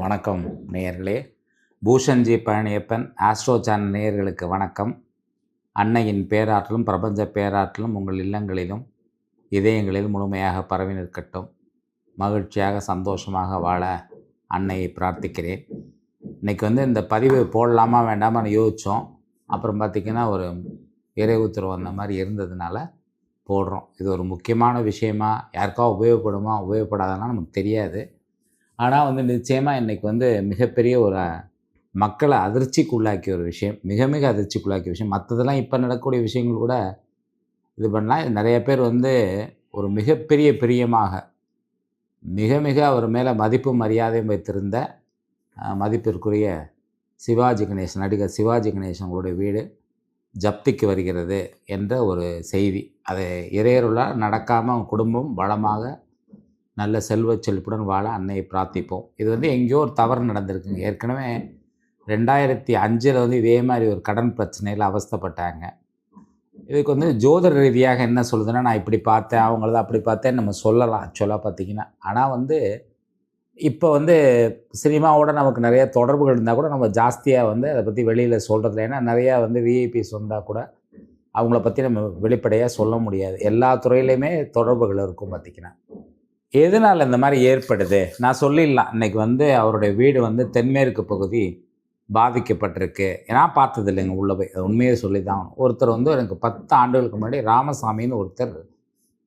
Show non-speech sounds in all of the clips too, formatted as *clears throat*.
வணக்கம் நேயர்களே. பூஷன்ஜி Palaniappan astro channel நேயர்களுக்கு வணக்கம். அன்னையின் பேராற்றலும் பிரபஞ்ச பேராற்றலும் உங்கள் இல்லங்களிலும் இதயங்களில் முழுமையாக பரவி நிற்கட்டும். மகிழ்ச்சியாக சந்தோஷமாக வாழ அன்னையை பிரார்த்திக்கிறேன். இன்றைக்கி வந்து இந்த பதிவு போடலாமா வேண்டாமான்னு யோசித்தோம் அப்புறம் பார்த்திங்கன்னா ஒரு இறை உத்தரவு அந்த மாதிரி இருந்ததுனால போடுறோம். இது ஒரு முக்கியமான விஷயமா யாருக்கா உபயோகப்படுமா உபயோகப்படாதெல்லாம் நமக்கு தெரியாது. ஆனால் வந்து நிச்சயமாக இன்றைக்கி வந்து மிகப்பெரிய ஒரு மக்களை அதிர்ச்சிக்குள்ளாக்கிய ஒரு விஷயம் மிக மிக அதிர்ச்சிக்குள்ளாக்கிய விஷயம். மற்றதெல்லாம் இப்போ நடக்கக்கூடிய விஷயங்கள் கூட இது பண்ணலாம். இது நிறைய பேர் வந்து ஒரு மிகப்பெரிய பிரியமாக மிக மிக அவர் மேலே மதிப்பு மரியாதையும் வைத்திருந்த மதிப்பிற்குரிய சிவாஜி கணேசன் நடிகர் சிவாஜி கணேசன் அவங்களுடைய வீடு ஜப்திக்கு வருகிறது என்ற ஒரு செய்தி. அது இறையருளால் நடக்காமல் அவங்க குடும்பம் வளமாக நல்ல செல்வ செழிப்புடன் வாழ அன்னையை பிரார்த்திப்போம். இது வந்து எங்கேயோ ஒரு தவறு நடந்திருக்குங்க. ஏற்கனவே ரெண்டாயிரத்தி அஞ்சில் வந்து இதே மாதிரி ஒரு கடன் பிரச்சனையில் அவஸ்தைப்பட்டாங்க. இதுக்கு வந்து ஜோதிட ரீதியாக என்ன சொல்லுதுன்னா நான் இப்படி பார்த்தேன் அவங்களத அப்படி பார்த்தேன் நம்ம சொல்லலாம். ஆக்சுவலாக பார்த்தீங்கன்னா. ஆனால் வந்து இப்போ வந்து சினிமாவோட நமக்கு நிறைய தொடர்புகள் இருந்தால் கூட நம்ம ஜாஸ்தியாக வந்து அதை பற்றி வெளியில் சொல்கிறதுல ஏன்னா நிறையா வந்து விஐபிஸ் வந்தால் கூட அவங்கள பற்றி நம்ம வெளிப்படையாக சொல்ல முடியாது. எல்லா துறையிலையுமே தொடர்புகள் இருக்கும் பார்த்திங்கன்னா எதனால் இந்த மாதிரி ஏற்படுது? நான் சொல்லிடலாம். இன்னைக்கு வந்து அவருடைய வீடு வந்து தென்மேற்கு பகுதி பாதிக்கப்பட்டிருக்கு. நான் பார்த்தது இல்லைங்க உள்ளே போய். அது உண்மையை சொல்லி தான் ஒருத்தர் வந்து எனக்கு பத்து ஆண்டுகளுக்கு முன்னாடி ராமசாமின்னு ஒருத்தர்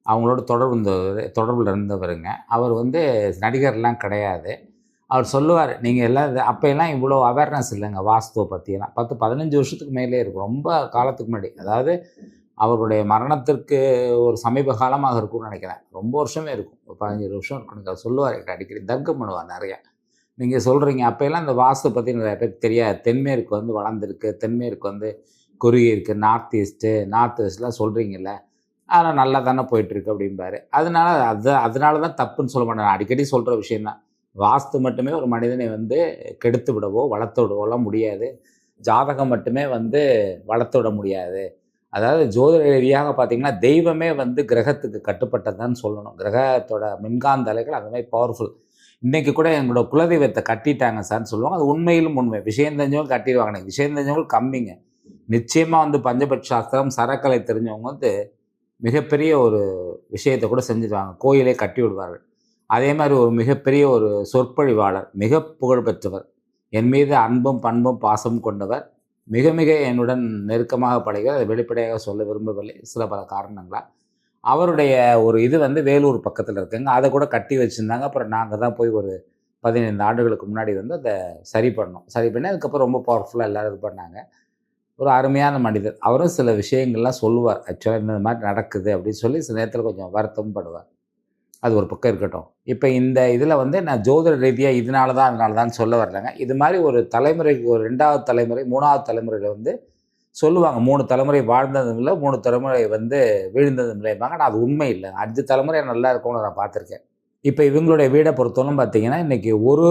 அவங்களோட தொடர்பு இருந்தவர் தொடர்பில் இருந்தவருங்க. அவர் வந்து நடிகர்லாம் கிடையாது. அவர் சொல்லுவார் நீங்கள் எல்லாம் இது- அப்போ எல்லாம் இவ்வளோ அவேர்னஸ் இல்லைங்க வாஸ்துவை பற்றியெல்லாம் பத்து பதினஞ்சு வருஷத்துக்கு மேலே இருக்கும். ரொம்ப காலத்துக்கு முன்னாடி. அதாவது அவருடைய மரணத்திற்கு ஒரு சமீப காலமாக இருக்கும்னு நினைக்கிறேன். ரொம்ப வருஷமே இருக்கும். ஒரு பதினஞ்சு வருஷம் இருக்கும். அவர் சொல்லுவார் அடிக்கடி தர்க்கம் பண்ணுவார் நிறையா. நீங்கள் சொல்கிறீங்க அப்போல்லாம் இந்த வாஸ்து பற்றி நிறைய பேருக்கு தெரியாது. தென்மேற்கு வந்து வளர்ந்துருக்கு. தென்மேற்கு வந்து குறுகி இருக்குது நார்த் ஈஸ்ட்டு நார்த் ஈஸ்ட்லாம் சொல்கிறீங்கல்ல அதனால் நல்லா தானே போயிட்டுருக்கு அப்படிம்பாரு. அதனால அது அதனால தான் தப்புன்னு சொல்ல மாட்டேன் நான் அடிக்கடி சொல்கிற விஷயந்தான் வாஸ்து மட்டுமே ஒரு மனிதனை வந்து கெடுத்து விடவோ வளர்த்து விடவோலாம் முடியாது. ஜாதகம் மட்டுமே வந்து வளர்த்து விட முடியாது. அதாவது ஜோதிட ரீதியாக பார்த்தீங்கன்னா தெய்வமே வந்து கிரகத்துக்கு கட்டுப்பட்டதுன்னு சொல்லணும். கிரகத்தோட மின்காந்த அலைகள் அந்த மாதிரி பவர்ஃபுல் இன்றைக்கி கூட எங்களோட குலதெய்வத்தை கட்டிட்டாங்க சார்னு சொல்லுவாங்க. அது உண்மையிலும் உண்மை. விஷயம் தெரிஞ்சவங்க கட்டிடுவாங்க. எனக்கு விஷயம் தெரிஞ்சவங்க கம்மிங்க. நிச்சயமாக வந்து பஞ்சபட்ச சாஸ்திரம் சரக்கலை தெரிஞ்சவங்க வந்து மிகப்பெரிய ஒரு விஷயத்தை கூட செஞ்சுருவாங்க கோயிலே கட்டி விடுவார்கள். அதே மாதிரி ஒரு மிகப்பெரிய ஒரு சொற்பொழிவாளர் மிக புகழ்பெற்றவர் என் மீது அன்பும் பண்பும் பாசமும் கொண்டவர் மிக மிக என்னுடன் நெருக்கமாக பழகிறார் அதை வெளிப்படையாக சொல்ல விரும்பவில்லை. சில பல காரணங்களால் அவருடைய ஒரு இது வந்து வேலூர் பக்கத்தில் இருக்குங்க. அதை கூட கட்டி வச்சுருந்தாங்க. அப்புறம் நாங்கள் தான் போய் ஒரு பதினைந்து ஆண்டுகளுக்கு முன்னாடி வந்து அதை சரி பண்ணோம். சரி பண்ணி அதுக்கப்புறம் ரொம்ப பவர்ஃபுல்லாக எல்லோரும் இது பண்ணாங்க. ஒரு அருமையான மனிதர். அவரும் சில விஷயங்கள்லாம் சொல்லுவார். ஆக்சுவலாக இந்த மாதிரி நடக்குது அப்படின்னு சொல்லி சில நேரத்தில் கொஞ்சம் வருத்தம் படுவார். அது ஒரு பக்கம் இருக்கட்டும். இப்போ இந்த இதில் வந்து நான் ஜோதிட ரீதியாக இதனால தான் அதனால தான் சொல்ல வரலைங்க இது மாதிரி ஒரு தலைமுறைக்கு ஒரு ரெண்டாவது தலைமுறை மூணாவது தலைமுறையில் வந்து சொல்லுவாங்க. மூணு தலைமுறை வாழ்ந்ததும் இல்லை மூணு தலைமுறை வந்து வீழ்ந்ததும் இல்லைப்பாங்க ஆனால் அது உண்மை இல்லை. அஞ்சு தலைமுறை நல்லா இருக்கும்னு நான் பார்த்துருக்கேன். இப்போ இவங்களுடைய வீடை பொறுத்தவரைக்கும் பார்த்தீங்கன்னா இன்றைக்கி ஒரு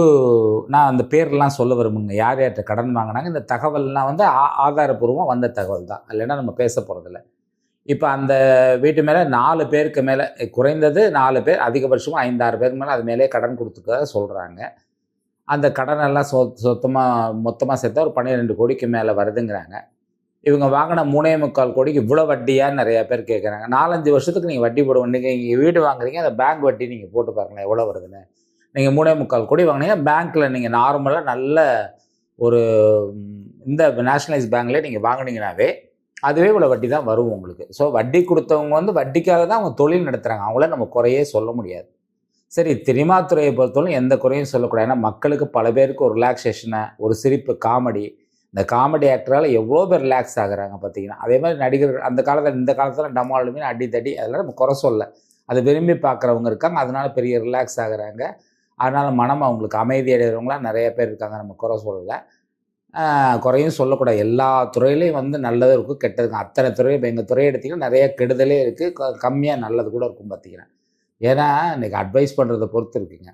நான் அந்த பேர்லாம் சொல்ல விரும்புங்க. யார் யார்கிட்ட கடன் வாங்கினாங்க இந்த தகவல்லாம் வந்து ஆ- ஆதாரப்பூர்வமாக வந்த தகவல் தான். இல்லைன்னா நம்ம பேச போகிறதில்ல இப்போ அந்த வீட்டு மேலே நாலு பேருக்கு மேலே குறைந்தது நாலு பேர் அதிகபட்சமாக ஐந்தாறு பேருக்கு மேலே அது மேலே கடன் கொடுத்துக்க சொல்கிறாங்க அந்த கடனெல்லாம் சொ சொத்தமாக மொத்தமாக சேர்த்தா ஒரு பன்னிரெண்டு கோடிக்கு மேலே வருதுங்கிறாங்க. இவங்க வாங்கின மூணே முக்கால் கோடிக்கு இவ்வளோ வட்டியான்னு நிறையா பேர் கேட்குறாங்க நாலஞ்சு வருஷத்துக்கு நீங்கள் வட்டி போடுவோம். நீங்கள் இங்கே வீடு வாங்குறீங்க அந்த பேங்க் வட்டி நீங்கள் போட்டு பாருங்களேன் எவ்வளோ வருதுன்னு. நீங்கள் மூணே முக்கால் கோடி வாங்கினீங்க பேங்க்கில் நீங்கள் நார்மலாக நல்ல ஒரு இந்த நேஷனலைஸ் பேங்க்லேயே நீங்கள் வாங்குனீங்கனாவே அதுவே இவ்வளோ வட்டி தான் வரும் உங்களுக்கு. ஸோ வட்டி கொடுத்தவங்க வந்து வட்டிக்காக தான் அவங்க தொழில் நடத்துகிறாங்க அவங்கள நம்ம குறையே சொல்ல முடியாது. சரி சினிமா துறையை பொறுத்தவரை எந்த குறையும் சொல்லக்கூடாது. ஏன்னா மக்களுக்கு பல பேருக்கு ஒரு ரிலாக்ஸேஷனை ஒரு சிரிப்பு காமெடி இந்த காமெடி ஆக்டரால் எவ்வளோ பேர் ரிலாக்ஸ் ஆகுறாங்க பார்த்தீங்கன்னா அதே மாதிரி நடிகர்கள் அந்த காலத்தில் இந்த காலத்தில் டமாலுமே அடி தடி அதெல்லாம் நம்ம குறை சொல்ல. அதை விரும்பி பார்க்குறவங்க இருக்காங்க அதனால பெரிய ரிலாக்ஸ் ஆகுறாங்க. அதனால் மனம் அவங்களுக்கு அமைதி அடைகிறவங்களாம் நிறைய பேர் இருக்காங்க நம்ம குறை சொல்லலை. குறையும் சொல்லக்கூடாது. எல்லா துறையிலையும் வந்து நல்லதும் இருக்கும் கெட்டதுக்கும் அத்தனை துறையும் இப்போ எங்கள் துறையை எடுத்திங்கன்னா நிறைய கெடுதலே இருக்குது கம்மியாக நல்லது கூட இருக்கும் பார்த்தீங்கன்னா. ஏன்னா இன்றைக்கி அட்வைஸ் பண்ணுறதை பொறுத்து இருக்குங்க.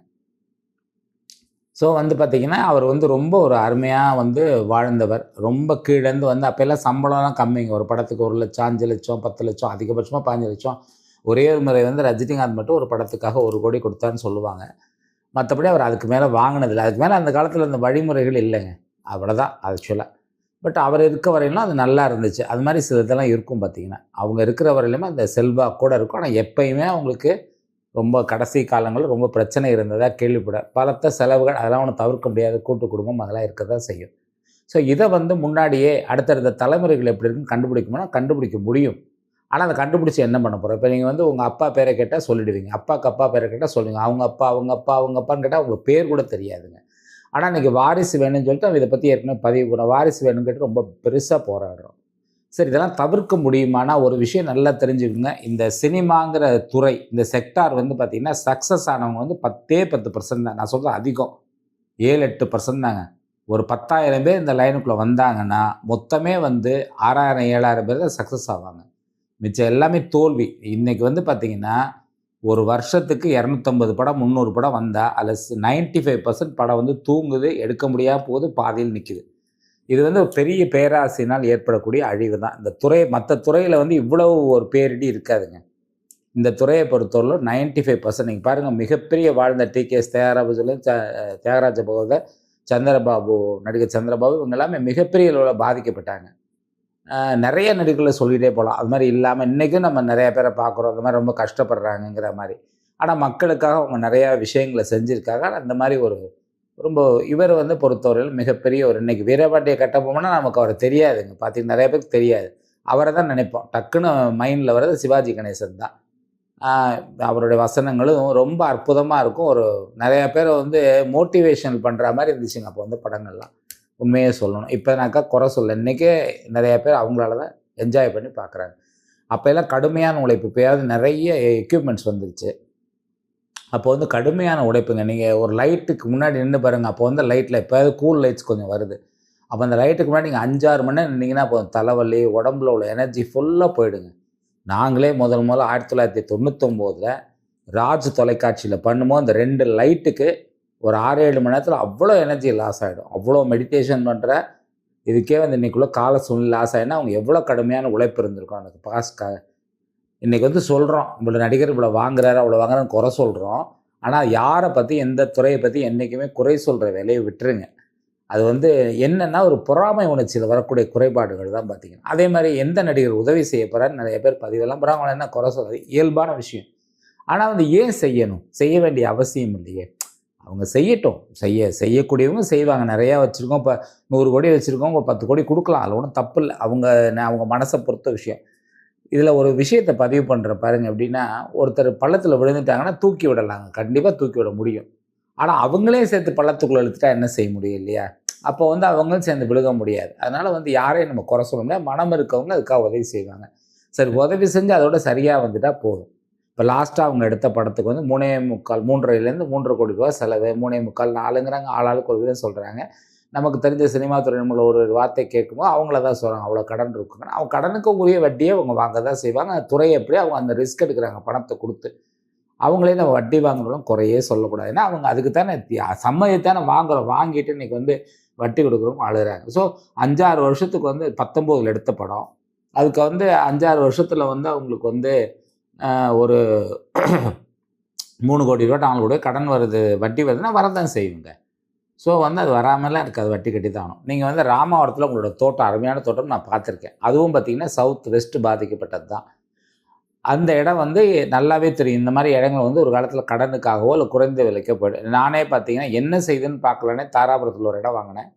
ஸோ வந்து பார்த்திங்கன்னா அவர் வந்து ரொம்ப ஒரு அருமையாக வந்து வாழ்ந்தவர். ரொம்ப கீழேருந்து வந்து அப்போல்லாம் சம்பளம்லாம் கம்மிங்க. ஒரு படத்துக்கு ஒரு லட்சம் அஞ்சு லட்சம் பத்து லட்சம் அதிகபட்சமாக பாஞ்சு லட்சம். ஒரே ஒரு முறை வந்து ரஜினிகாந்த் மட்டும் ஒரு படத்துக்காக ஒரு கோடி கொடுத்தான்னு சொல்லுவாங்க. மற்றபடி அவர் அதுக்கு மேலே வாங்கினதில்லை அதுக்கு மேலே அந்த காலத்தில் அந்த வழிமுறைகள் இல்லைங்க. அவ்வளோதான் ஆக்சுவலாக பட் அவர் இருக்க வரையிலும் அது நல்லா இருந்துச்சு. அது மாதிரி சில இதெல்லாம் இருக்கும் பார்த்தீங்கன்னா அவங்க இருக்கிற வரையிலுமே அந்த செல்வா கூட இருக்கும். ஆனால் எப்பயுமே அவங்களுக்கு ரொம்ப கடைசி காலங்களில் ரொம்ப பிரச்சனை இருந்ததாக கேள்விப்பட பலத்த செலவுகள் அதெல்லாம் ஒன்று தவிர்க்க முடியாத கூட்டு குடும்பம் அதெல்லாம் இருக்க தான் செய்யும். ஸோ இதை வந்து முன்னாடியே அடுத்தடுத்த தலைமுறைகள் எப்படி இருக்குன்னு கண்டுபிடிக்கும்னா கண்டுபிடிக்க முடியும். ஆனால் அதை கண்டுபிடிச்சி என்ன பண்ண போகிறோம் இப்போ நீங்கள் வந்து உங்கள் அப்பா பேரை கேட்டால் சொல்லிடுவீங்க. அப்பாவுக்கு அப்பா பேரை கேட்டால் சொல்லுவீங்க. அவங்க அப்பா அவங்க அப்பா அவங்க அப்பான்னு கேட்டால் உங்களுக்கு பேர் கூட தெரியாதுங்க. ஆனால் இன்றைக்கி வாரிசு வேணும்னு சொல்லிட்டு அவன் இதை பற்றி ஏற்கனவே பதிவு பண்ண வாரிசு வேணும்னு கேட்டு ரொம்ப பெருசாக போராடுறோம். சரி இதெல்லாம் தவிர்க்க முடியுமானா ஒரு விஷயம் நல்லா தெரிஞ்சுக்கோங்க இந்த சினிமாங்கிற துறை இந்த செக்டார் வந்து பார்த்திங்கன்னா சக்ஸஸ் ஆனவங்க வந்து பத்தே பத்து பர்சன்ட் தான். நான் சொல்கிறேன் அதிகம். ஏழு எட்டு பர்சன்ட் தாங்க. ஒரு பத்தாயிரம் பேர் இந்த லைனுக்குள்ளே வந்தாங்கன்னா மொத்தமே வந்து ஆறாயிரம் ஏழாயிரம் பேர் தான் சக்ஸஸ் ஆவாங்க. மிச்சம் எல்லாமே தோல்வி. இன்றைக்கி வந்து பார்த்திங்கன்னா ஒரு வருஷத்துக்கு இரநூத்தம்பது படம் முந்நூறு படம் வந்தால் அதில் நைன்ட்டி ஃபைவ் பர்சன்ட் படம் வந்து தூங்குது எடுக்க முடியாத போது பாதியில் நிற்கிது இது வந்து ஒரு பெரிய பேராசையினால் ஏற்படக்கூடிய அழிவு தான் இந்த துறை மற்ற துறையில் வந்து இவ்வளவு ஒரு பேரிடி இருக்காதுங்க. இந்த துறையை பொறுத்தவரை நைன்டி ஃபைவ் பர்சன்ட் நீங்கள் பாருங்கள் மிகப்பெரிய வாழ்ந்த T K S Thyagaraja Thyagaraja Bhagavatha Chandrababu நடிகர் சந்திரபாபு இவங்க எல்லாமே மிகப்பெரிய அளவில் பாதிக்கப்பட்டாங்க. நிறைய நடிகர்களை சொல்லிகிட்டே போகலாம் அது மாதிரி இல்லாமல் இன்றைக்கும் நம்ம நிறைய பேரை பார்க்குறோம். அந்த மாதிரி ரொம்ப கஷ்டப்படுறாங்கங்கிற மாதிரி. ஆனால் மக்களுக்காக அவங்க நிறையா விஷயங்களை செஞ்சுருக்காங்க. அந்த இந்த மாதிரி ஒரு ரொம்ப இவர் வந்து பொறுத்தவரையில் மிகப்பெரிய ஒரு இன்னைக்கு வீரபாண்டிய கட்டபொம்மனா நமக்கு அவரை தெரியாதுங்க. பார்த்தீங்கன்னா நிறைய பேருக்கு தெரியாது. அவரை தான் நினைப்போம். டக்குன்னு மைண்டில் வர்றது சிவாஜி கணேசன் தான். அவருடைய வசனங்களும் ரொம்ப அற்புதமாக இருக்கும். ஒரு நிறைய பேரை வந்து மோட்டிவேஷன் பண்ணுற மாதிரி இருந்துச்சுங்க அப்போ வந்து படங்கள்லாம். உண்மையே சொல்லணும். இப்போனாக்கா குறை சொல்ல இன்றைக்கே நிறைய பேர் அவங்களால தான் என்ஜாய் பண்ணி பார்க்குறாங்க. அப்போ எல்லாம் கடுமையான உழைப்பு. இப்போயாவது நிறைய எக்யூப்மெண்ட்ஸ் வந்துருச்சு. அப்போ வந்து கடுமையான உழைப்புங்க நீங்கள் ஒரு லைட்டுக்கு முன்னாடி நின்று பாருங்கள் அப்போ வந்து லைட்டில் இப்போ கூல் லைட்ஸ் கொஞ்சம் வருது. அப்போ அந்த லைட்டுக்கு முன்னாடி நீங்கள் அஞ்சாறு மணி நேரம் நின்னீங்கன்னா போதும். தலைவலி உடம்புல உள்ள எனர்ஜி ஃபுல்லாக போயிடுங்க. நாங்களே முதல் முதல்ல ஆயிரத்தி தொள்ளாயிரத்தி தொண்ணூத்தொம்போதில் ராஜ் தொலைக்காட்சியில் பண்ணும்போது அந்த ரெண்டு லைட்டுக்கு ஒரு ஆறு ஏழு மணி நேரத்தில் அவ்வளோ எனர்ஜி லாஸ் ஆகிடும் அவ்வளோ மெடிடேஷன் பண்ணுற இதுக்கே வந்து இன்றைக்குள்ளே கால சூழ்நிலை லாஸ் ஆகினா அவங்க எவ்வளோ கடுமையான உழைப்பு இருந்திருக்கும் எனக்கு பாஸ்க்காக இன்றைக்கி வந்து சொல்கிறோம் இவ்வளோ நடிகர் இவ்வளோ வாங்குறாரு அவ்வளோ வாங்குறான்னு குறை சொல்கிறோம் ஆனால் யாரை பற்றி எந்த துறையை பற்றி என்றைக்குமே குறை சொல்கிற வேலையை விட்டுருங்க. அது வந்து என்னென்னா ஒரு பொறாமை உணர்ச்சியில் வரக்கூடிய குறைபாடுகள் தான் பார்த்தீங்கன்னா அதே மாதிரி எந்த நடிகர் உதவி செய்ய போகிறாரு நிறைய பேர் பதிவெல்லாம் போகிறாங்க என்ன குறை சொல்றது இயல்பான விஷயம். ஆனால் வந்து ஏன் செய்யணும்? செய்ய வேண்டிய அவசியம் இல்லையே. அவங்க செய்யட்டும். செய்ய செய்யக்கூடியவங்க செய்வாங்க. நிறையா வச்சுருக்கோம். இப்போ நூறு கோடி வச்சுருக்கோம். ஒரு பத்து கோடி கொடுக்கலாம். அதில் ஒன்றும் தப்பு இல்லை. அவங்க ந- அவங்க மனசை பொறுத்த விஷயம். இதில் ஒரு விஷயத்தை பதிவு பண்ணுற பாருங்க அப்படின்னா ஒருத்தர் பள்ளத்தில் விழுந்துட்டாங்கன்னா தூக்கி விடலாங்க. கண்டிப்பாக தூக்கி விட முடியும். ஆனால் அவங்களே சேர்த்து பள்ளத்துக்குள்ளே இழுத்துட்டா என்ன செய்ய முடியும் இல்லையா? அப்போ வந்து அவங்களும் சேர்ந்து விழுக முடியாது. அதனால் வந்து யாரையும் நம்ம குறை சொல்ல முடியாது. மனம் இருக்கவங்க அதுக்காக உதவி செய்வாங்க. சரி உதவி செஞ்சு அதோட சரியாக வந்துட்டால் போதும். இப்போ லாஸ்ட்டாக அவங்க எடுத்த படத்துக்கு வந்து மூணே முக்கால் மூன்றரைலேருந்து மூன்றரை கோடி ரூபா செலவு மூணே முக்கால் நாலுங்கிறாங்க. ஆளாளுக்கு ஒரு விதம் சொல்கிறாங்க நமக்கு தெரிஞ்ச சினிமா துறை நம்மள ஒரு வார்த்தை கேட்கும்போது அவங்கள தான் சொல்கிறாங்க அவ்வளோ கடன் இருக்குங்க அவங்க கடனுக்கு உரிய வட்டியை அவங்க வாங்க தான் செய்வாங்க. அந்த துறை எப்படி அவங்க அந்த ரிஸ்க் எடுக்கிறாங்க பணத்தை கொடுத்து. அவங்களே நம்ம வட்டி வாங்குறதும் குறையே சொல்லக்கூடாது. ஏன்னா அவங்க அதுக்கு தானே சம்மதித்தானே வாங்குறோம் வாங்கிட்டு இன்னைக்கு வந்து வட்டி கொடுக்குறவங்க அழுகிறாங்க. ஸோ அஞ்சாறு வருஷத்துக்கு வந்து பத்தொம்போதில் எடுத்த படம். அதுக்கு வந்து அஞ்சாறு வருஷத்தில் வந்து அவங்களுக்கு வந்து ஒரு மூணு கோடி ரூபா நாலு கோடி கடன் வருது வட்டி வருதுன்னா வரதான் செய்யுங்க. ஸோ வந்து அது வராமலாம் அது வட்டி கட்டி தான் ஆகணும். நீங்கள் வந்து ராமாவரத்தில் உங்களோட தோட்டம் அருமையான தோட்டம் நான் பார்த்துருக்கேன். அதுவும் பார்த்தீங்கன்னா சவுத் வெஸ்ட் பாதிக்கப்பட்டது தான். அந்த இடம் வந்து நல்லாவே தெரியும். இந்த மாதிரி இடங்கள் வந்து ஒரு காலத்தில் கடனுக்காகவோ இல்லை குறைந்த விலைக்கோ போய்டும் நானே பார்த்தீங்கன்னா என்ன செய்யுதுன்னு பார்க்கலனே தாராபுரத்தில் ஒரு இடம் வாங்கினேன்.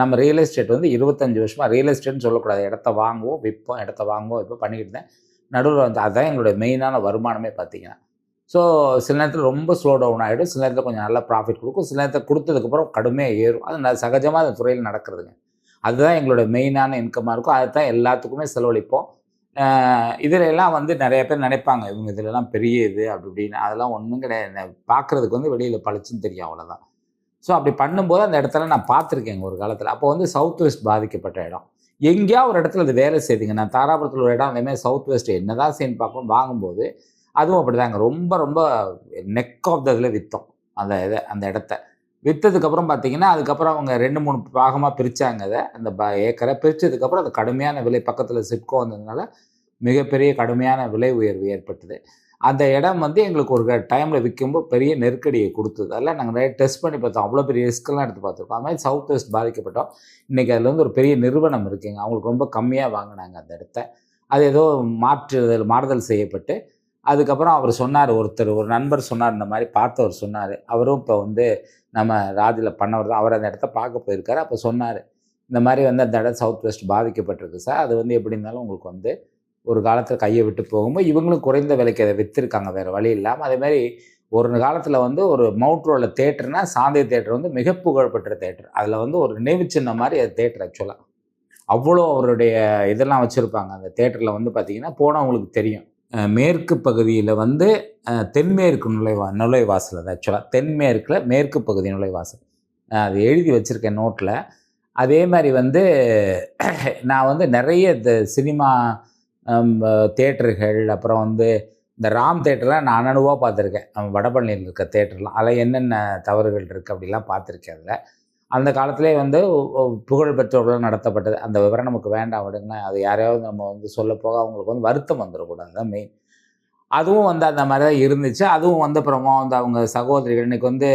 நம்ம ரியல் எஸ்டேட் வந்து இருபத்தஞ்சி வருஷமாக ரியல் எஸ்டேட்னு சொல்லக்கூடாது. இடத்த வாங்குவோம் விற்போம் இடத்த வாங்குவோம் இப்போ பண்ணிக்கிட்டு இருந்தேன். நடுவில் வந்து அதுதான் எங்களுடைய மெயினான வருமானமே பார்த்தீங்கன்னா. ஸோ சில நேரத்தில் ரொம்ப ஸ்லோ டவுன் ஆகிடும் சில நேரத்தில் கொஞ்சம் நல்லா ப்ராஃபிட் கொடுக்கும். சில நேரத்தில் கொடுத்ததுக்கப்புறம் கடுமையாக ஏறும். அது சகஜமாக அந்த துறையில் நடக்கிறதுங்க. அதுதான் எங்களோட மெயினான இன்கமாக இருக்கும். அதுதான் எல்லாத்துக்குமே செலவழிப்போம். ஆஹ் எல்லாம் வந்து நிறைய பேர் நினைப்பாங்க. இவங்க இதுலலாம் பெரிய இது அப்படி இப்படின்னு. அதெல்லாம் ஒன்றும் கிடையாது. பார்க்குறதுக்கு வந்து வெளியில் பழிச்சுன்னு தெரியும் அவ்வளோதான் ஸோ அப்படி பண்ணும்போது அந்த இடத்துல நான் பார்த்துருக்கேங்க ஒரு காலத்தில். அப்போ வந்து சவுத் வெஸ்ட் பாதிக்கப்பட்ட இடம். எங்கேயா ஒரு இடத்துல அது வேலை செய்யுதுங்க. நான் தாராபுரத்தில் ஒரு இடம் அதேமாதிரி சவுத் வெஸ்ட் என்னதான் செய்யணும் பார்க்கணும் வாங்கும்போது அதுவும் அப்படிதாங்க. ரொம்ப ரொம்ப நெக் ஆஃப் த இதில் விற்றோம் அந்த இதை அந்த இடத்த. விற்றதுக்கப்புறம் பார்த்தீங்கன்னா அதுக்கப்புறம் அவங்க ரெண்டு மூணு பாகமாக பிரித்தாங்க அதை. அந்த ப ஏக்கரை பிரித்ததுக்கப்புறம் அது கடுமையான விலை பக்கத்தில் சிப்கோ வந்ததுனால மிகப்பெரிய கடுமையான விலை உயர்வு ஏற்பட்டது. அந்த இடம் வந்து எங்களுக்கு ஒரு டைமில் விற்கும்போது பெரிய நெருக்கடியை கொடுத்தது. அதில் நாங்கள் நிறைய டெஸ்ட் பண்ணி பார்த்தோம். அவ்வளோ பெரிய ரிஸ்க்கெல்லாம் எடுத்து பார்த்துருக்கோம். அது மாதிரி சவுத் வெஸ்ட் பாதிக்கப்பட்டோம். இன்றைக்கி அதில் வந்து ஒரு பெரிய நிறுவனம் இருக்குங்க. அவங்களுக்கு ரொம்ப கம்மியாக வாங்கினாங்க அந்த இடத்த. அது ஏதோ மாற்றுதல் மாறுதல் செய்யப்பட்டு அதுக்கப்புறம் அவர் சொன்னார் ஒருத்தர் ஒரு நண்பர் சொன்னார் இந்த மாதிரி பார்த்தவர் சொன்னார். அவரும் இப்போ வந்து நம்ம ராஜில் பண்ணவர் தான். அவர் அந்த இடத்த பார்க்க போயிருக்காரு. அப்போ சொன்னார் இந்த மாதிரி வந்து அந்த இடம் சவுத் வெஸ்ட் பாதிக்கப்பட்டிருக்கு சார் அது வந்து எப்படி இருந்தாலும் உங்களுக்கு வந்து ஒரு காலத்தில் கையை விட்டு போகும்போது இவங்களும் குறைந்த விலைக்கு அதை விற்றுருக்காங்க வேறு வழி இல்லாமல் அதே மாதிரி ஒரு காலத்தில் வந்து ஒரு மவுண்ட் ரோடில் தேட்டர்னா சாந்தை தேட்டர் வந்து மிக புகழ்பெற்ற தேட்டர். அதில் வந்து ஒரு நினைவு சின்ன மாதிரி அது தேட்டர் ஆக்சுவலாக அவ்வளோ அவருடைய இதெல்லாம் வச்சுருப்பாங்க. அந்த தேட்டரில் வந்து பார்த்திங்கன்னா போனவங்களுக்கு தெரியும். மேற்கு பகுதியில் வந்து தென்மேற்கு நுழைவா நுழைவாசல் அது ஆக்சுவலாக தென்மேற்கில் மேற்கு பகுதி நுழைவாசல். அது எழுதி வச்சுருக்கேன் நோட்டில் அதே மாதிரி வந்து *clears throat* நான் வந்து நிறைய இந்த சினிமா தேட்டர்கள் அப்புறம் வந்து இந்த ராம் தேட்டர்லாம் நான் அனனுவாக பார்த்துருக்கேன். வடபழனியில் இருக்க தேட்டர்லாம். அதில் என்னென்ன தவறுகள் இருக்குது அப்படிலாம் பார்த்துருக்கேன் அதில். அந்த காலத்திலே வந்து புகழ் பெற்றோர்கள் நடத்தப்பட்டது. அந்த விவரம் நமக்கு வேண்டாம் விடுங்க அது யாரையாவது நம்ம வந்து சொல்ல போக அவங்களுக்கு வந்து வருத்தம் வந்துடக்கூடாது. தான் மெயின் அதுவும் வந்து அந்த மாதிரி தான் இருந்துச்சு. அதுவும் வந்து அப்புறமா வந்து அவங்க சகோதரிகள் இன்றைக்கி வந்து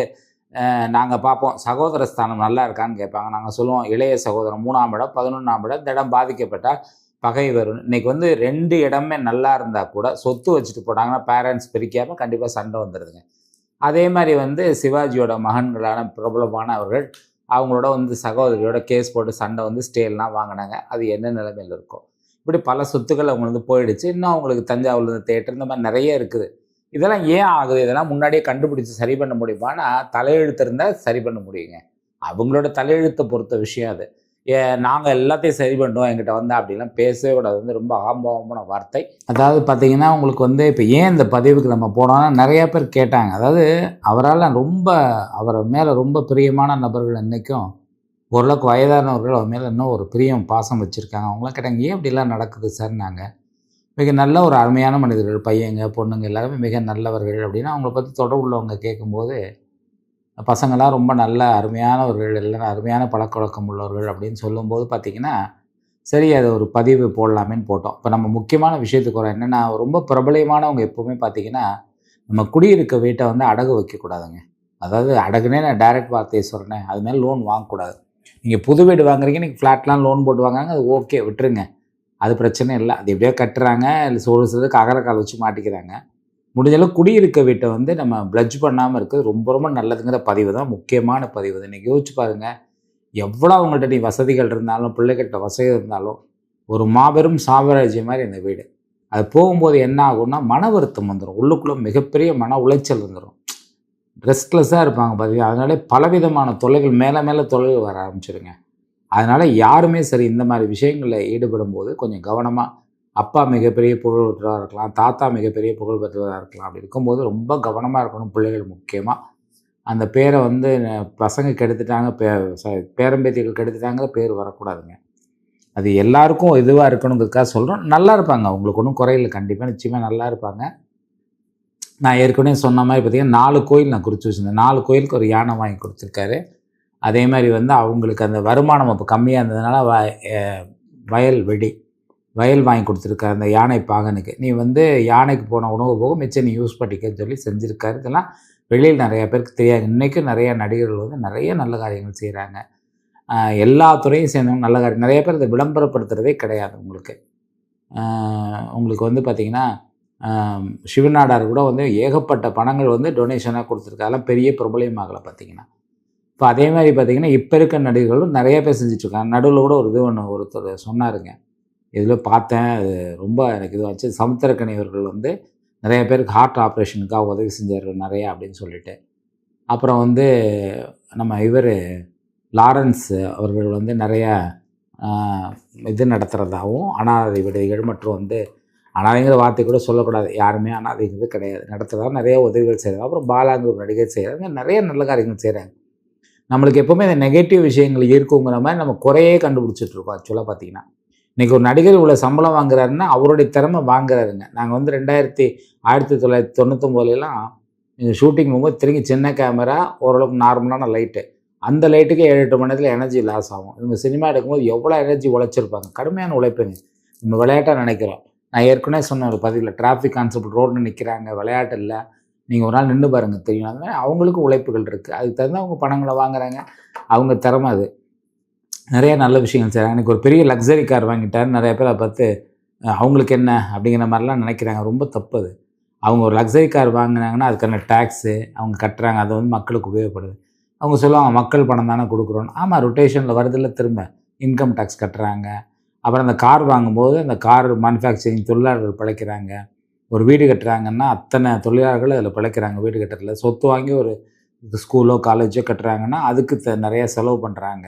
நாங்கள் பார்ப்போம். சகோதர ஸ்தானம் நல்லா இருக்கான்னு கேட்பாங்க. நாங்கள் சொல்லுவோம் இளைய சகோதரன் மூணாம் இடம் பதினொன்றாம் இடம் இந்த இடம் பாதிக்கப்பட்டால் பகை வரும் இன்றைக்கி வந்து ரெண்டு இடமே நல்லா இருந்தால் கூட சொத்து வச்சுட்டு போட்டாங்கன்னா பேரண்ட்ஸ் பிரிக்காமல் கண்டிப்பாக சண்டை வந்துடுதுங்க. அதே மாதிரி வந்து சிவாஜியோட மகன்களான பிரபலமானவர்கள் அவங்களோட வந்து சகோதரியோட கேஸ் போட்டு சண்டை வந்து ஸ்டேலாம் வாங்கினாங்க. அது என்ன நிலைமையில் இருக்கும் இப்படி பல சொத்துக்கள் அவங்க வந்து போயிடுச்சு. இன்னும் அவங்களுக்கு தஞ்சாவூர்ல இருந்து தேட்டர் இந்த மாதிரி நிறைய இருக்குது. இதெல்லாம் ஏன் ஆகுது? இதெல்லாம் முன்னாடியே கண்டுபிடிச்சு சரி பண்ண முடியுமானா தலையெழுத்து இருந்தால் சரி பண்ண முடியுங்க. அவங்களோட தலையெழுத்தை பொறுத்த விஷயம் அது. நாங்கள் எல்லாத்தையும் சரி பண்ணுவோம் எங்கிட்ட வந்து அப்படிலாம் பேசவே கூடாது. வந்து ரொம்ப ஆம்பவமான வார்த்தை. அதாவது பார்த்தீங்கன்னா உங்களுக்கு வந்து இப்போ ஏன் இந்த பதிவுக்கு நம்ம போனோம்னா நிறைய பேர் கேட்டாங்க. அதாவது அவரால் ரொம்ப அவர் மேலே ரொம்ப பிரியமான நபர்கள் இன்றைக்கும் ஓரளவுக்கு வயதானவர்கள் அவர் மேலே இன்னும் ஒரு பிரியம் பாசம் வச்சுருக்காங்க. அவங்களாம் கேட்டாங்க ஏன் இப்படிலாம் நடக்குது சார் நாங்கள் மிக நல்ல ஒரு அருமையான மனிதர்கள் பையங்க பொண்ணுங்க எல்லாருமே மிக நல்லவர்கள் அப்படின்னு அவங்கள பற்றி தொடர்புள்ளவங்க கேட்கும்போது பசங்களாம் ரொம்ப நல்ல அருமையானவர்கள் இல்லைன்னா அருமையான பழக்கவழக்கம் உள்ளவர்கள் அப்படின்னு சொல்லும்போது பார்த்திங்கன்னா சரி அதை ஒரு பதிவு போடலாமேன்னு போட்டோம். இப்போ நம்ம முக்கியமான விஷயத்துக்கு வரோம். என்னென்னா ரொம்ப பிரபலமானவங்க எப்போவுமே பார்த்திங்கன்னா நம்ம குடியிருக்க வீட்டை வந்து அடகு வைக்கக்கூடாதுங்க. அதாவது அடகுனே நான் டைரக்ட் வார்த்தையை சொல்கிறேன் அது லோன் வாங்கக்கூடாது. நீங்கள் புது வீடு வாங்குறீங்க நீங்கள் ஃப்ளாட்லாம் லோன் போட்டு வாங்குறாங்க அது ஓகே விட்டுருங்க. அது பிரச்சனை இல்லை. அது எப்படியோ கட்டுறாங்க இல்லை ஒரு சிலருக்கு அகரக்கால் வச்சு மாட்டிக்கிறாங்க. முடிஞ்சளவு குடியிருக்க வீட்டை வந்து நம்ம ப்ளட்ஜ் பண்ணாமல் இருக்கிறது ரொம்ப ரொம்ப நல்லதுங்கிற பதிவு தான் முக்கியமான பதிவு. தான் இன்றைக்கி யோசிச்சு பாருங்கள் எவ்வளோ அவங்கள்ட்ட நீ வசதிகள் இருந்தாலும் பிள்ளைகிட்ட வசதி இருந்தாலும் ஒரு மாபெரும் சாம்ராஜ்யம் மாதிரி இந்த வீடு. அது போகும்போது என்ன ஆகும்னா மன வருத்தம் வந்துடும் உள்ளுக்குள்ளே மிகப்பெரிய மன உளைச்சல் வந்துடும் ரெஸ்ட்லெஸ்ஸாக இருப்பாங்க பார்த்தீங்கன்னா அதனால பலவிதமான தொல்லைகள் மேலே மேலே தொல்லைகள் வர ஆரம்பிச்சிருங்க. அதனால் யாருமே சரி இந்த மாதிரி விஷயங்களில் ஈடுபடும் போது கொஞ்சம் கவனமாக அப்பா மிகப்பெரிய புகழ் பெற்றதாக இருக்கலாம் தாத்தா மிகப்பெரிய புகழ் பெற்றதாக இருக்கலாம் அப்படி இருக்கும்போது ரொம்ப கவனமாக இருக்கணும் பிள்ளைகள் முக்கியமாக அந்த பேரை வந்து பசங்க கெடுத்துட்டாங்க பே ச- பேரம்பேத்திகள் கெடுத்துட்டாங்க பேர் வரக்கூடாதுங்க. அது எல்லாருக்கும் இதுவாக இருக்கணுங்கிறதுக்காக சொல்கிறோம் நல்லா இருப்பாங்க அவங்களுக்கு ஒன்றும் குறையில கண்டிப்பாக நிச்சயமாக நல்லா இருப்பாங்க. நான் ஏற்கனவே சொன்ன மாதிரி பார்த்திங்கன்னா நாலு கோயில் நான் குறித்து வச்சுருந்தேன். நாலு கோயிலுக்கு ஒரு யானை வாங்கி கொடுத்துருக்காரு. அதே மாதிரி வந்து அவங்களுக்கு அந்த வருமானம் இப்போ கம்மியாக இருந்ததுனால வ வயல் வெடி. வயல் வாங்கி கொடுத்துருக்காரு அந்த யானை பாகனுக்கு. நீ வந்து யானைக்கு போன உணவு போக மிச்சம் நீ யூஸ் பண்ணிக்கன்னு சொல்லி செஞ்சுருக்காரு. இதெல்லாம் வெளியில் நிறையா பேருக்கு தெரியாது. இன்றைக்கும் நிறைய நடிகர்கள் வந்து நிறைய நல்ல காரியங்கள் செய்கிறாங்க எல்லா துறையும் சேர்ந்தவங்க நல்ல காரியம் நிறைய பேர் இதை விளம்பரப்படுத்துகிறதே கிடையாது உங்களுக்கு. உங்களுக்கு வந்து பார்த்திங்கன்னா சிவநாடார் கூட வந்து ஏகப்பட்ட பணங்கள் வந்து டொனேஷனாக கொடுத்துருக்காரு. அதெல்லாம் பெரிய பிரபலியமாகலை பார்த்தீங்கன்னா. இப்போ அதே மாதிரி பார்த்தீங்கன்னா இப்போ இருக்க நடிகர்களும் நிறைய பேர் செஞ்சிட்ருக்காங்க நடுவில் கூட ஒரு இது ஒன்று ஒருத்தர் சொன்னாருங்க. இதில் பார்த்தேன். அது ரொம்ப எனக்கு இது வச்சு சமுத்திரக்கனி அவர்கள் வந்து நிறைய பேருக்கு ஹார்ட் ஆப்ரேஷனுக்காக உதவி செஞ்சார் நிறையா அப்படின்னு சொல்லிட்டு. அப்புறம் வந்து நம்ம இவர் லாரன்ஸ் அவர்கள் வந்து நிறைய இது நடத்துகிறதாகவும் அனாதை விடுதிகள் மற்றும் வந்து அனாதைங்கிற வார்த்தை கூட சொல்லக்கூடாது. யாருமே அனாதைங்கிறது கிடையாது. நடத்துகிறதா நிறைய உதவிகள் செய்கிறாங்க அப்புறம் பாலாங்கூர் நடிகர் செய்கிறாங்க நிறைய நல்ல காரியங்கள் செய்கிறாங்க நம்மளுக்கு எப்போவுமே இந்த நெகட்டிவ் விஷயங்கள் இருக்குங்கிற மாதிரி நம்ம குறையே கண்டுபிடிச்சிட்டு இருக்கோம். ஆக்சுவலாக பார்த்தீங்கன்னா. இன்றைக்கி ஒரு நடிகர் இவ்வளோ சம்பளம் வாங்குறாருன்னா அவருடைய திறமை வாங்குறாருங்க. நாங்கள் வந்து ரெண்டாயிரத்தி ஆயிரத்தி தொள்ளாயிரத்தி தொண்ணூத்தொம்போதுலாம் நீங்கள் ஷூட்டிங் போகும்போது திரும்பி சின்ன கேமரா ஓரளவுக்கு நார்மலான லைட்டு அந்த லைட்டுக்கு ஏழு எட்டு மணி நேரத்தில் எனர்ஜி லாஸ் ஆகும். இவங்க சினிமா எடுக்கும்போது எவ்வளோ எனர்ஜி உழைச்சிருப்பாங்க. கடுமையான உழைப்புங்க. நம்ம விளையாட்டாக நினைக்கிறோம். நான் ஏற்கனவே சொன்ன ஒரு பதிவில் டிராஃபிக் கான்செப்ட் ரோடு நிற்கிறாங்க விளையாட்டு இல்லை. நீங்கள் ஒரு நாள் நின்று பாருங்கள் தெரியும். அந்த மாதிரி அவங்களுக்கும் உழைப்புகள் இருக்குது அதுக்கு தகுந்த அவங்க பணங்களை வாங்குறாங்க. அவங்க திறமை அது. நிறைய நல்ல விஷயங்கள் செய்கிறாங்க எனக்கு ஒரு பெரிய லக்ஸரி கார் வாங்கிட்டார். நிறைய பேர் அதை பார்த்து அவங்களுக்கு என்ன? அப்படிங்கிற மாதிரிலாம் நினைக்கிறாங்க. ரொம்ப தப்பு அது. அவங்க ஒரு லக்ஸரி கார் வாங்கினாங்கன்னா அதுக்கான டேக்ஸு அவங்க கட்டுறாங்க. அது வந்து மக்களுக்கு உபயோகப்படுது. அவங்க சொல்லுவாங்க மக்கள் பணம் தானே கொடுக்குறோன்னு ஆமாம் ரொட்டேஷனில் வருதில்ல திரும்ப. இன்கம் டேக்ஸ் கட்டுறாங்க. அப்புறம் அந்த கார் வாங்கும்போது அந்த கார் மேனுஃபேக்சரிங் தொழிலாளர்கள் பிழைக்கிறாங்க. ஒரு வீடு கட்டுறாங்கன்னா அத்தனை தொழிலாளர்கள் அதில் பிழைக்கிறாங்க. வீடு கட்டுறதுல சொத்து வாங்கி ஒரு ஸ்கூலோ காலேஜோ கட்டுறாங்கன்னா அதுக்கு த- நிறைய செலவு பண்ணுறாங்க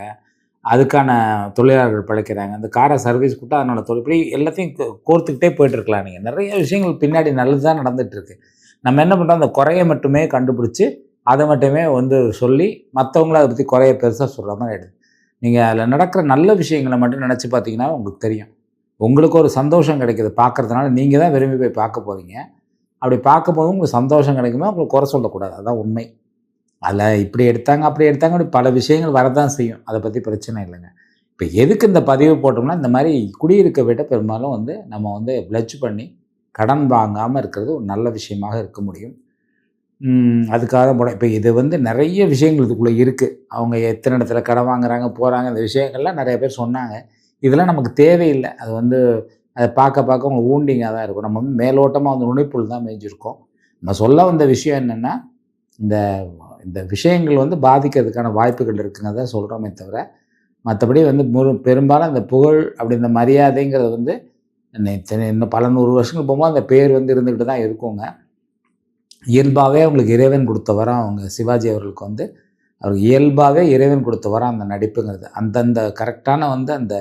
அதுக்கான தொழிலாளர்கள் பிழைக்கிறாங்க. அந்த காரை சர்வீஸ் கொடுத்தா அதனோட தொழில் இப்படி எல்லாத்தையும் கோர்த்துக்கிட்டே போயிட்டுருக்கலாம் நீங்கள் நிறைய விஷயங்கள் பின்னாடி நல்லது தான் நடந்துகிட்ருக்கு நம்ம என்ன பண்ணுறோம் அந்த குறைய மட்டுமே கண்டுபிடிச்சி அதை மட்டுமே வந்து சொல்லி மற்றவங்கள அதை பற்றி குறைய பெருசாக சொல்கிற மாதிரி ஆகிடுது நீங்கள் அதில் நடக்கிற நல்ல விஷயங்களை மட்டும் நினச்சி பார்த்தீங்கன்னா உங்களுக்கு தெரியும். உங்களுக்கு ஒரு சந்தோஷம் கிடைக்கிது பார்க்கறதுனால நீங்கள் தான் விரும்பி போய் பார்க்க போகிறீங்க அப்படி பார்க்க உங்களுக்கு சந்தோஷம் கிடைக்குமா? உங்களுக்கு குறை சொல்லக்கூடாது. அதுதான் உண்மை. அதில் இப்படி எடுத்தாங்க அப்படி எடுத்தாங்க அப்படி பல விஷயங்கள் வரதான் செய்யும். அதை பற்றி பிரச்சனை இல்லைங்க. இப்போ எதுக்கு இந்த பதிவு போட்டோம்னா இந்த மாதிரி குடியிருக்க விட பெரும்பாலும் வந்து நம்ம வந்து பிளட்ஜ் பண்ணி கடன் வாங்காமல் இருக்கிறது ஒரு நல்ல விஷயமாக இருக்க முடியும். அதுக்காக போட இப்போ இது வந்து நிறைய விஷயங்கள் இதுக்குள்ளே இருக்குது அவங்க எத்தனை இடத்துல கடன் வாங்குறாங்க போகிறாங்க இந்த விஷயங்கள்லாம் நிறைய பேர் சொன்னாங்க. இதெல்லாம் நமக்கு தேவையில்லை. அது வந்து அதை பார்க்க பார்க்க அவங்க ஊண்டிங்காக தான் இருக்கும். நம்ம வந்து மேலோட்டமாக வந்து நுழைப்புள் தான் மேய்ஞ்சிருக்கோம். நம்ம சொல்ல வந்த விஷயம் என்னென்னா இந்த இந்த விஷயங்கள் வந்து பாதிக்கிறதுக்கான வாய்ப்புகள் இருக்குங்க தான் சொல்கிறோமே தவிர மற்றபடி வந்து முழு பெரும்பாலும் அந்த புகழ் அப்படி இந்த மரியாதைங்கிறது வந்து இன்னும் இன்னும் பல நூறு வருஷங்கள் போகும்போது அந்த பேர் வந்து இருந்துக்கிட்டு தான் இருக்குங்க. இயல்பாகவே அவங்களுக்கு இறைவன் கொடுத்த வரம் அவங்க சிவாஜி அவர்களுக்கு வந்து அவருக்கு இயல்பாகவே இறைவன் கொடுத்த வரம் அந்த நடிப்புங்கிறது. அந்தந்த கரெக்டான வந்து அந்த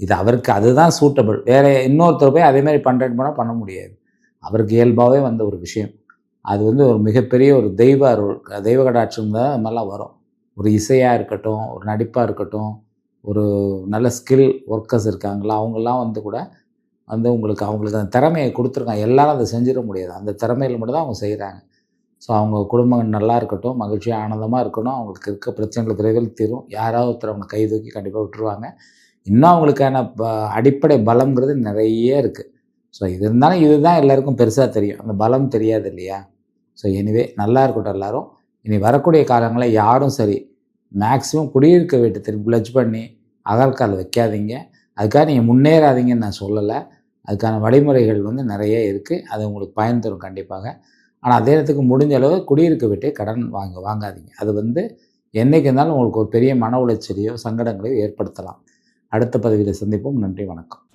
இது அவருக்கு அதுதான் சூட்டபிள். வேறு இன்னொருத்தர் போய் அதே மாதிரி பண்ணுறேன் போனால் பண்ண முடியாது. அவருக்கு இயல்பாகவே வந்த ஒரு விஷயம். அது வந்து ஒரு மிகப்பெரிய ஒரு தெய்வ அருள். தெய்வ கடாட்சம் தான் அது மாதிரிலாம் வரும். ஒரு இசையாக இருக்கட்டும் ஒரு நடிப்பாக இருக்கட்டும் ஒரு நல்ல ஸ்கில் ஒர்க்கர்ஸ் இருக்காங்களா அவங்கெல்லாம் வந்து கூட வந்து உங்களுக்கு அவங்களுக்கு அந்த திறமையை கொடுத்துருக்காங்க. எல்லாரும் அதை செஞ்சிட முடியாது. அந்த திறமையில் மட்டும்தான் அவங்க செய்கிறாங்க ஸோ அவங்க குடும்பங்கள் நல்லா இருக்கட்டும் மகிழ்ச்சியாக ஆனந்தமாக இருக்கணும். அவங்களுக்கு இருக்க பிரச்சனைகள் விரைவில் தீரும். யாராவது ஒருத்தர் அவங்க கை தூக்கி கண்டிப்பாக விட்டுருவாங்க. இன்னும் அவங்களுக்கான ப அடிப்படை பலம்ங்கிறது நிறைய இருக்குது ஸோ இது இருந்தாலும் இதுதான் எல்லாருக்கும் பெருசாக தெரியும். அந்த பலம் தெரியாது இல்லையா? ஸோ எனிவே நல்லா இருக்கட்டும் எல்லாரும். இனி வரக்கூடிய காலங்களில் யாரும் சரி மேக்ஸிமம் குடியிருக்க வீட்டை திரும்பி பிளட்ஜ் பண்ணி அகல்கால் வைக்காதீங்க. அதுக்காக நீங்கள் முன்னேறாதீங்கன்னு நான் சொல்லலை. அதுக்கான வழிமுறைகள் வந்து நிறைய இருக்குது அது உங்களுக்கு பயன் தரும் கண்டிப்பாக. ஆனால் அதே நேரத்துக்கு முடிஞ்ச அளவு குடியிருக்க வீட்டை கடன் வாங்க வாங்காதீங்க. அது வந்து என்றைக்கு இருந்தாலும் உங்களுக்கு ஒரு பெரிய மன உளைச்சலையோ சங்கடங்களையோ ஏற்படுத்தலாம். அடுத்த பதவியில் சந்திப்போம். நன்றி வணக்கம்.